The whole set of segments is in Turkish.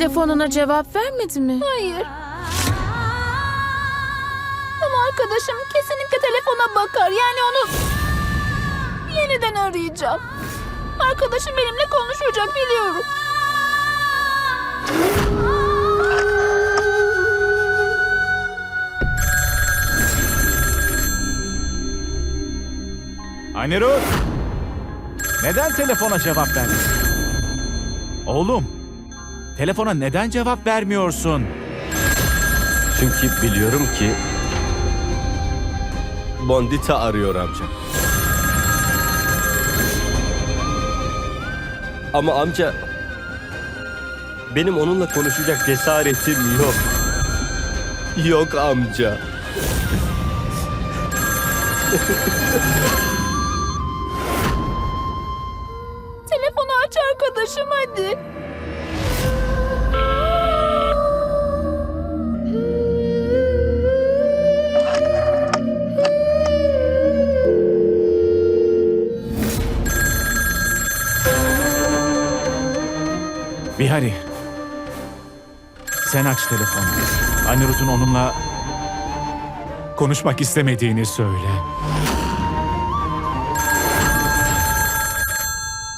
Telefonuna cevap vermedi mi? Hayır. Ama arkadaşım kesinlikle telefona bakar. Yani onu yeniden arayacağım. Arkadaşım benimle konuşacak biliyorum. Anirudh! Neden telefona cevap vermiyorsun? Oğlum, telefona neden cevap vermiyorsun? Çünkü biliyorum ki Bondita arıyor amca. Ama amca benim onunla konuşacak cesaretim yok. Yok amca. Telefonu aç arkadaşım hadi. Bihari, sen aç telefonu. Anirudh'un onunla konuşmak istemediğini söyle.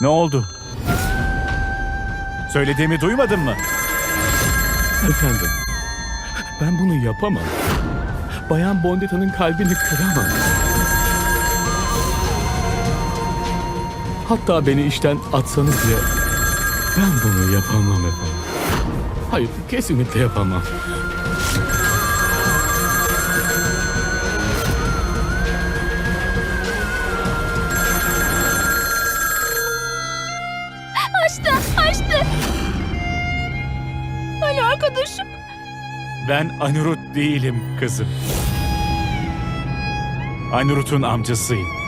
Ne oldu? Söylediğimi duymadın mı? Efendim, ben bunu yapamam. Bayan Bondita'nın kalbini kıramam. Hatta beni işten atsanız bile ben bunu yapamam efendim. Hayır, kesinlikle yapamam. Açtı, açtı. Alo arkadaşım. Ben Anirudh değilim kızım. Anirudh'un amcasıyım.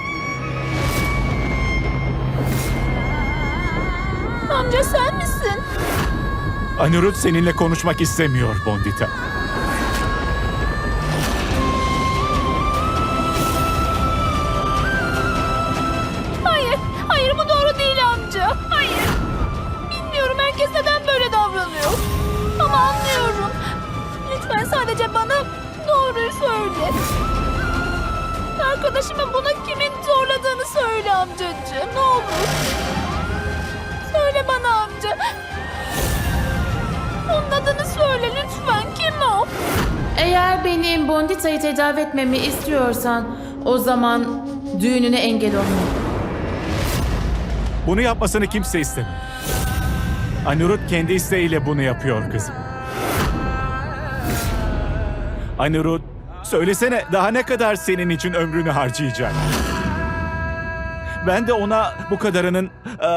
Amca sen misin? Anirudh seninle konuşmak istemiyor Bondita. Hayır, hayır bu doğru değil amca. Hayır. Bilmiyorum herkes neden böyle davranıyor. Ama anlıyorum. Lütfen sadece bana doğruyu söyle. Arkadaşımın buna kimin zorladığını söyle amcacığım. Ne olur. Söyle bana amca. Onun adını söyle lütfen. Kim o? Eğer benim Bondita'yı tedavi etmemi istiyorsan o zaman düğününe engel olma. Bunu yapmasını kimse istemiyor. Anirudh kendi isteğiyle bunu yapıyor kızım. Anirudh, söylesene daha ne kadar senin için ömrünü harcayacak? Ben de ona bu kadarının e,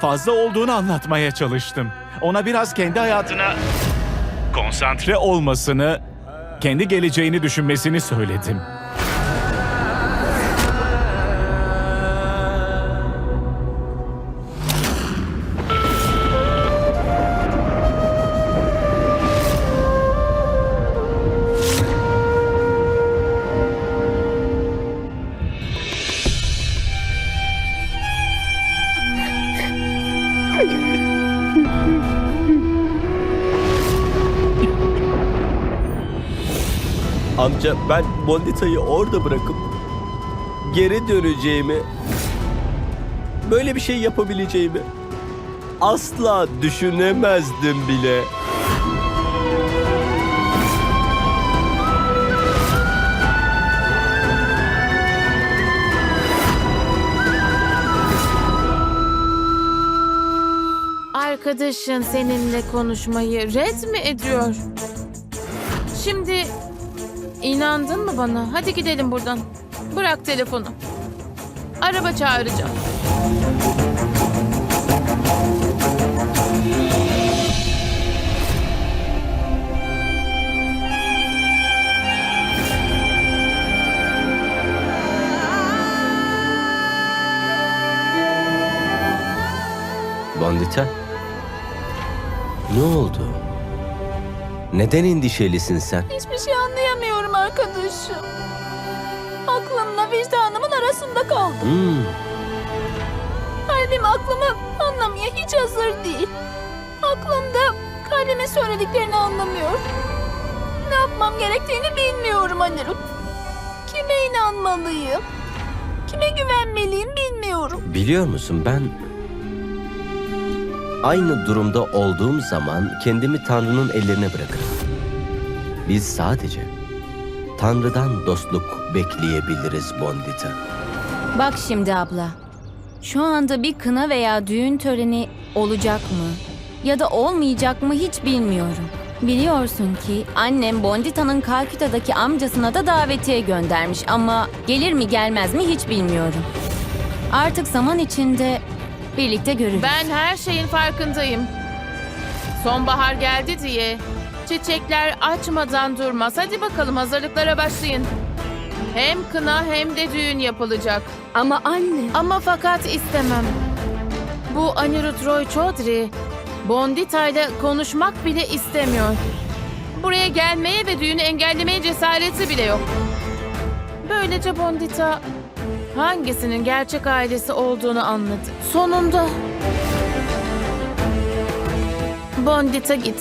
fazla olduğunu anlatmaya çalıştım. Ona biraz kendi hayatına konsantre olmasını, kendi geleceğini düşünmesini söyledim. Amca ben Bondita'yı orada bırakıp geri döneceğimi, böyle bir şey yapabileceğimi asla düşünemezdim bile. Arkadaşın seninle konuşmayı red mi ediyor? Şimdi inandın mı bana? Hadi gidelim buradan. Bırak telefonu. Araba çağıracağım. Bondita? Ne oldu? Neden endişelisin sen? Hiçbir şey anlayamıyorum arkadaşım. Aklımla vicdanımın arasında kaldım. Hmm. Kalbim aklımı anlamaya hiç hazır değil. Aklım da kalbimin söylediklerini anlamıyor. Ne yapmam gerektiğini bilmiyorum Anirudh. Kime inanmalıyım? Kime güvenmeliyim bilmiyorum. Biliyor musun ben aynı durumda olduğum zaman kendimi Tanrı'nın ellerine bırakırım. Biz sadece Tanrı'dan dostluk bekleyebiliriz Bondita. Bak şimdi abla. Şu anda bir kına veya düğün töreni olacak mı? Ya da olmayacak mı hiç bilmiyorum. Biliyorsun ki annem Bondita'nın Kalküta'daki amcasına da davetiye göndermiş ama gelir mi gelmez mi hiç bilmiyorum. Artık zaman içinde birlikte görürüz. Ben her şeyin farkındayım. Sonbahar geldi diye çiçekler açmadan durmaz. Hadi bakalım hazırlıklara başlayın. Hem kına hem de düğün yapılacak. Ama anne... Ama fakat istemem. Bu Anirudh Roy Chaudhary, Bondita ile konuşmak bile istemiyor. Buraya gelmeye ve düğünü engellemeye cesareti bile yok. Böylece Bondita hangisinin gerçek ailesi olduğunu anladı. Sonunda. Bondita git.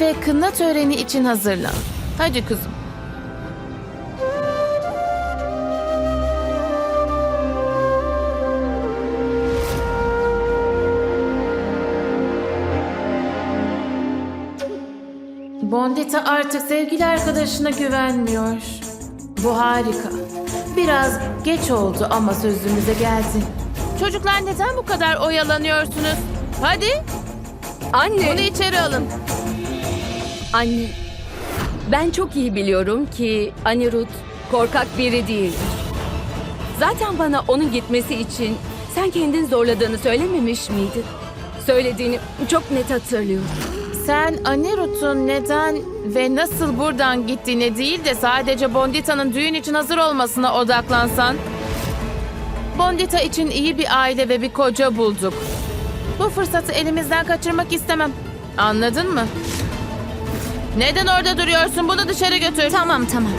Ve kına töreni için hazırlan. Hadi kızım. Bondita artık sevgili arkadaşına güvenmiyor. Bu harika. Biraz geç oldu ama sözümüze geldi. Çocuklar neden bu kadar oyalanıyorsunuz? Hadi Anne, bunu içeri alın. anne. Ben çok iyi biliyorum ki Anirudh korkak biri değildir. Zaten bana onun gitmesi için sen kendin zorladığını söylememiş miydin? Söylediğini çok net hatırlıyorum. Sen Anirudh'un neden ve nasıl buradan gittiğine değil de sadece Bondita'nın düğün için hazır olmasına odaklansan. Bondita için iyi bir aile ve bir koca bulduk. Bu fırsatı elimizden kaçırmak istemem. Anladın mı? Neden orada duruyorsun? Bunu dışarı götür. Tamam tamam.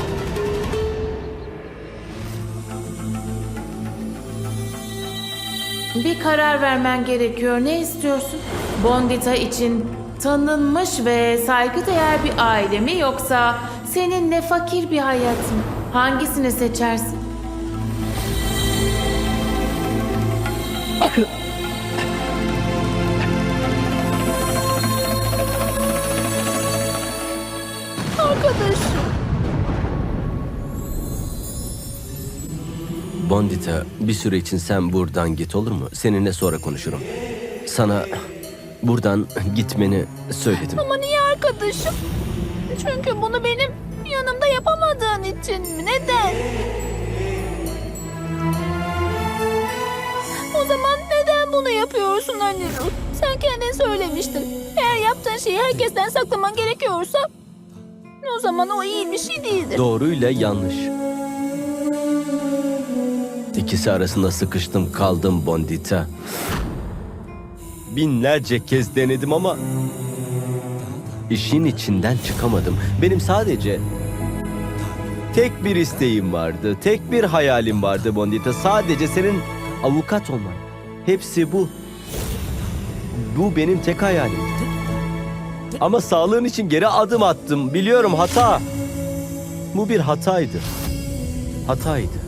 Bir karar vermen gerekiyor. Ne istiyorsun? Bondita için tanınmış ve saygıdeğer bir aile mi yoksa seninle fakir bir hayat mı? Hangisini seçersin? Arkadaşım. Bondita bir süre için sen buradan git olur mu? Seninle sonra konuşurum. Sana buradan gitmeni söyledim. Ama niye arkadaşım? Çünkü bunu benim yanımda yapamadığın için mi? Neden? O zaman neden bunu yapıyorsun Anirudh? Sen kendin söylemiştin. Eğer yaptığın şeyi herkesten saklaman gerekiyorsa o zaman o iyi bir şey değildir. Doğruyla yanlış. İkisi arasında sıkıştım kaldım Bondita. Binlerce kez denedim ama işin içinden çıkamadım. Benim sadece tek bir isteğim vardı. Tek bir hayalim vardı Bondita. Sadece senin avukat olman. Hepsi bu. Bu benim tek hayalimdi. Ama sağlığın için geri adım attım. Biliyorum hata. Bu bir hataydı. Hataydı.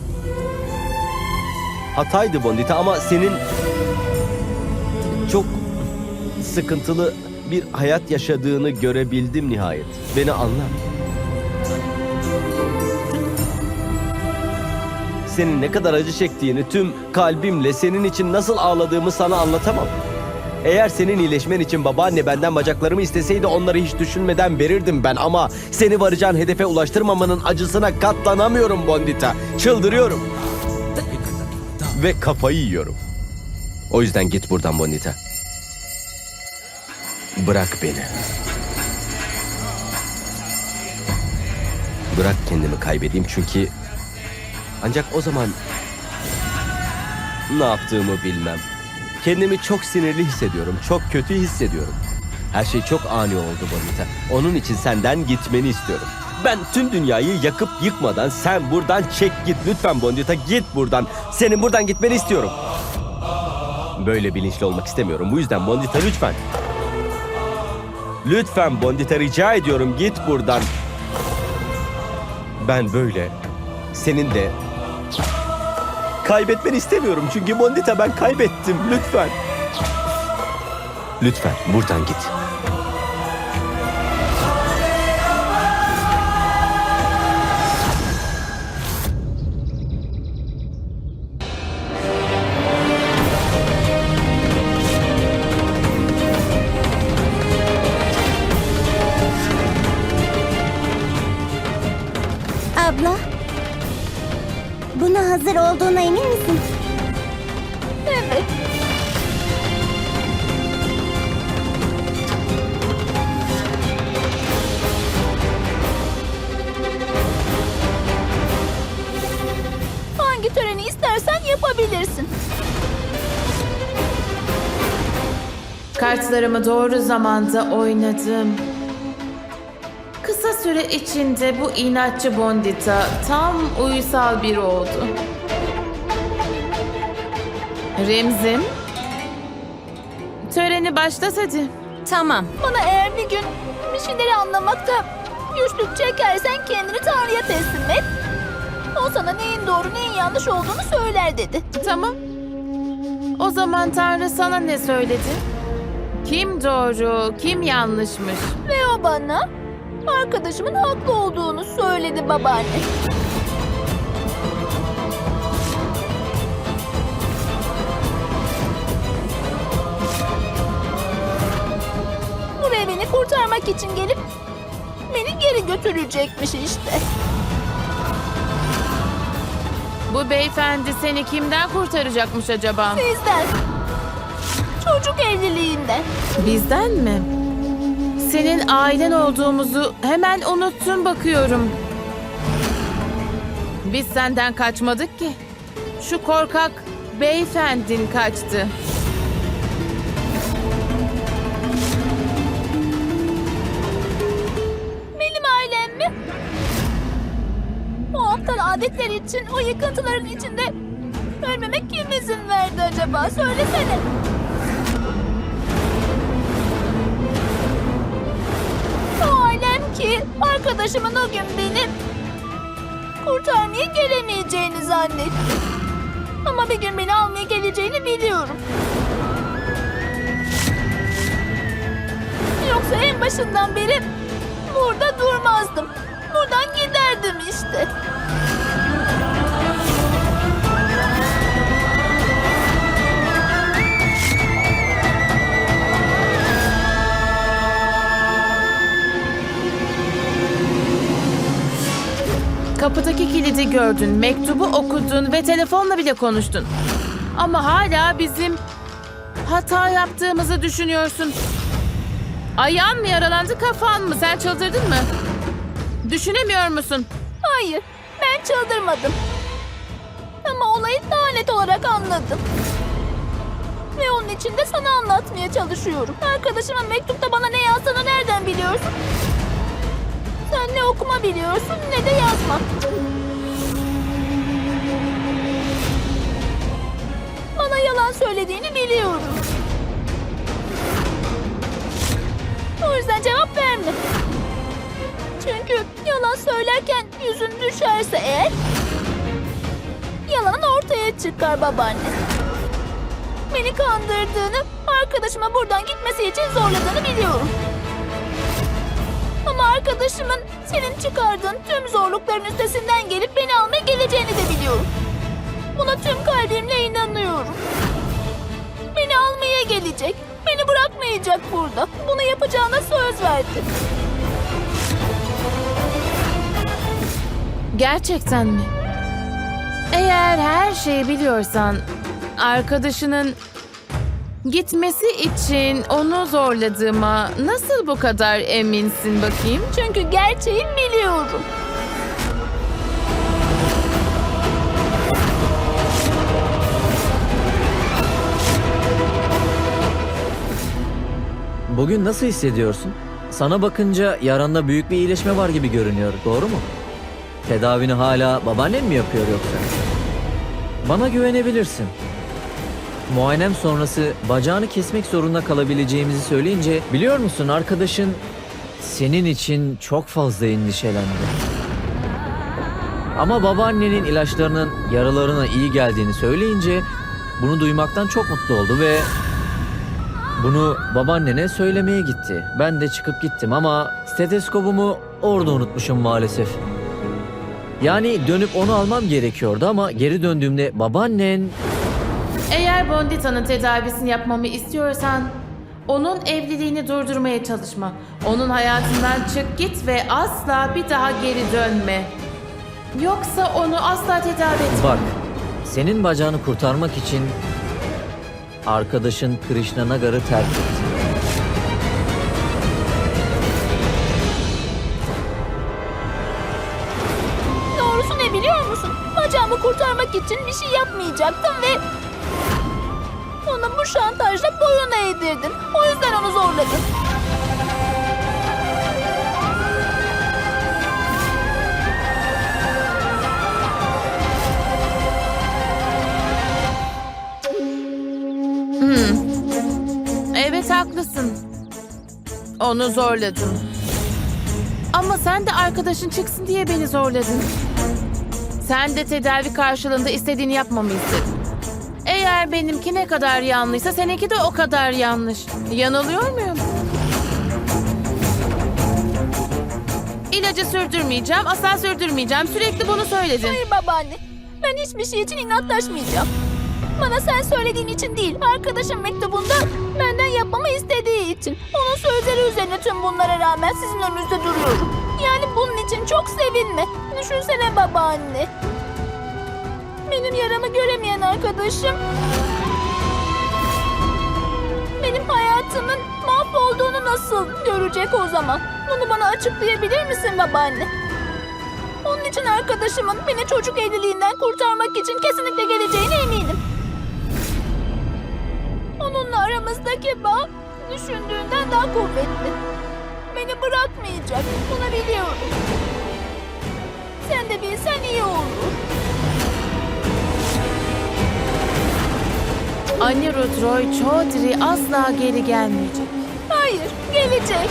Hataydı Bondita ama senin çok sıkıntılı bir hayat yaşadığını görebildim nihayet. Beni anla. Senin ne kadar acı çektiğini tüm kalbimle senin için nasıl ağladığımı sana anlatamam. Eğer senin iyileşmen için babaanne benden bacaklarımı isteseydi onları hiç düşünmeden verirdim ben ama seni varacağın hedefe ulaştırmamanın acısına katlanamıyorum Bondita. Çıldırıyorum. Ve kafayı yiyorum. O yüzden git buradan Bondita. Bırak beni. Bırak kendimi kaybedeyim çünkü ancak o zaman ne yaptığımı bilmem. Kendimi çok sinirli hissediyorum. Çok kötü hissediyorum. Her şey çok ani oldu Bonita. Onun için senden gitmeni istiyorum. Ben tüm dünyayı yakıp yıkmadan sen buradan çek git lütfen Bonita git buradan. Senin buradan gitmeni istiyorum. Böyle bilinçli olmak istemiyorum. Bu yüzden Bondita lütfen. Lütfen Bondita rica ediyorum git buradan. Ben böyle senin de kaybetmeni istemiyorum. Çünkü Bondita ben kaybettim. Lütfen. Lütfen buradan git. Kartlarımı doğru zamanda oynadım. Kısa süre içinde bu inatçı Bondita tam uysal biri oldu. Remzim, töreni başlat hadi. Tamam. Bana eğer bir gün bir şeyleri anlamakta güçlük çekersen kendini Tanrı'ya teslim et. O sana neyin doğru neyin yanlış olduğunu söyler dedi. Tamam. O zaman Tanrı sana ne söyledi? Kim doğru, kim yanlışmış? Ve o bana arkadaşımın haklı olduğunu söyledi babaanne. Buraya beni kurtarmak için gelip beni geri götürecekmiş işte. Bu beyefendi seni kimden kurtaracakmış acaba? Sizden. Çocuk evliliğinden. Bizden mi? Senin ailen olduğumuzu hemen unuttun bakıyorum. Biz senden kaçmadık ki. Şu korkak beyefendin kaçtı. Benim ailem mi? O aptal adetler için o yıkıntıların içinde ölmeme kim izin verdi acaba? Söylesene. Arkadaşımın o gün beni kurtarmaya gelemeyeceğini zannetti. Ama bir gün beni almaya geleceğini biliyorum. Yoksa en başından beri burada durmazdım. Buradan giderdim işte. Kapıdaki kilidi gördün, mektubu okudun ve telefonla bile konuştun. Ama hala bizim hata yaptığımızı düşünüyorsun. Ayağın mı yaralandı, kafan mı? Sen çıldırdın mı? Düşünemiyor musun? Hayır, ben çıldırmadım. Ama olayı daha net olarak anladım. Ve onun için de sana anlatmaya çalışıyorum. Arkadaşımın mektupta bana ne yazdığını nereden biliyorsun? Ne okuma biliyorsun ne de yazma. Bana yalan söylediğini biliyorum. O yüzden cevap verme. Çünkü yalan söylerken yüzün düşerse eğer yalanın ortaya çıkar babaanne. Beni kandırdığını, arkadaşıma buradan gitmesi için zorladığını biliyorum. Ama arkadaşımın senin çıkardığın tüm zorlukların üstesinden gelip beni almaya geleceğini de biliyorum. Buna tüm kalbimle inanıyorum. Beni almaya gelecek. Beni bırakmayacak burada. Bunu yapacağına söz verdi. Gerçekten mi? Eğer her şeyi biliyorsan arkadaşının gitmesi için onu zorladığıma nasıl bu kadar eminsin bakayım? Çünkü gerçeği biliyorum. Bugün nasıl hissediyorsun? Sana bakınca yaranda büyük bir iyileşme var gibi görünüyor. Doğru mu? Tedavini hala babaannen mi yapıyor yoksa? Bana güvenebilirsin. Muayenem sonrası bacağını kesmek zorunda kalabileceğimizi söyleyince biliyor musun arkadaşın senin için çok fazla endişelendi. Ama babaannenin ilaçlarının yaralarına iyi geldiğini söyleyince bunu duymaktan çok mutlu oldu ve bunu babaannene söylemeye gitti. Ben de çıkıp gittim ama stetoskopumu orada unutmuşum maalesef. Yani dönüp onu almam gerekiyordu ama geri döndüğümde babaannen Eğer Bondita'nın tedavisini yapmamı istiyorsan onun evliliğini durdurmaya çalışma. Onun hayatından çık git ve asla bir daha geri dönme. Yoksa onu asla tedavi etme. bak senin bacağını kurtarmak için arkadaşın Krishna Nagar'ı terk etti. Doğrusu ne biliyor musun? Bacağımı kurtarmak için bir şey yapmayacaktım ve... Ona bu şantajla boyun eğdirdin. O yüzden onu zorladın. Evet haklısın. Onu zorladım. Ama sen de arkadaşın çıksın diye beni zorladın. Sen de tedavi karşılığında istediğini yapmamı istedin. Eğer benimki ne kadar yanlışsa seninki de o kadar yanlış. Yanılıyor muyum? İlacı sürdürmeyeceğim, asla sürdürmeyeceğim. Sürekli bunu söyledin. Hayır babaanne. Ben hiçbir şey için inatlaşmayacağım. Bana sen söylediğin için değil, arkadaşım mektubunda benden yapmamı istediği için. Onun sözleri üzerine tüm bunlara rağmen sizin önünüzde duruyorum. Yani bunun için çok sevinme. Düşünsene babaanne. Benim yaramı göremeyen arkadaşım... Benim hayatımın mahvolduğunu nasıl görecek o zaman? Bunu bana açıklayabilir misin babaanne? Onun için arkadaşımın beni çocuk evliliğinden kurtarmak için kesinlikle geleceğine eminim. Onunla aramızdaki bağ düşündüğünden daha kuvvetli. Beni bırakmayacak. Bunu biliyorum. Sen de bilsen iyi olur. Anirudh Roy Chaudhary asla geri gelmeyecek. Hayır, gelecek.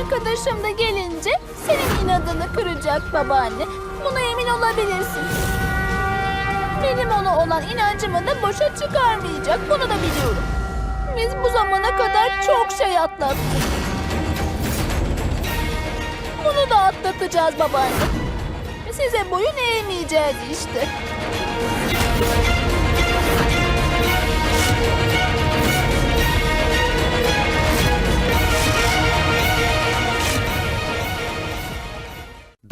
Arkadaşım da gelince senin inadını kıracak babaanne. Buna emin olabilirsin. Benim ona olan inancımı da boşa çıkarmayacak. Bunu da biliyorum. Biz bu zamana kadar çok şey atlattık. Bunu da atlatacağız babaanne. Size boyun eğmeyeceğiz işte.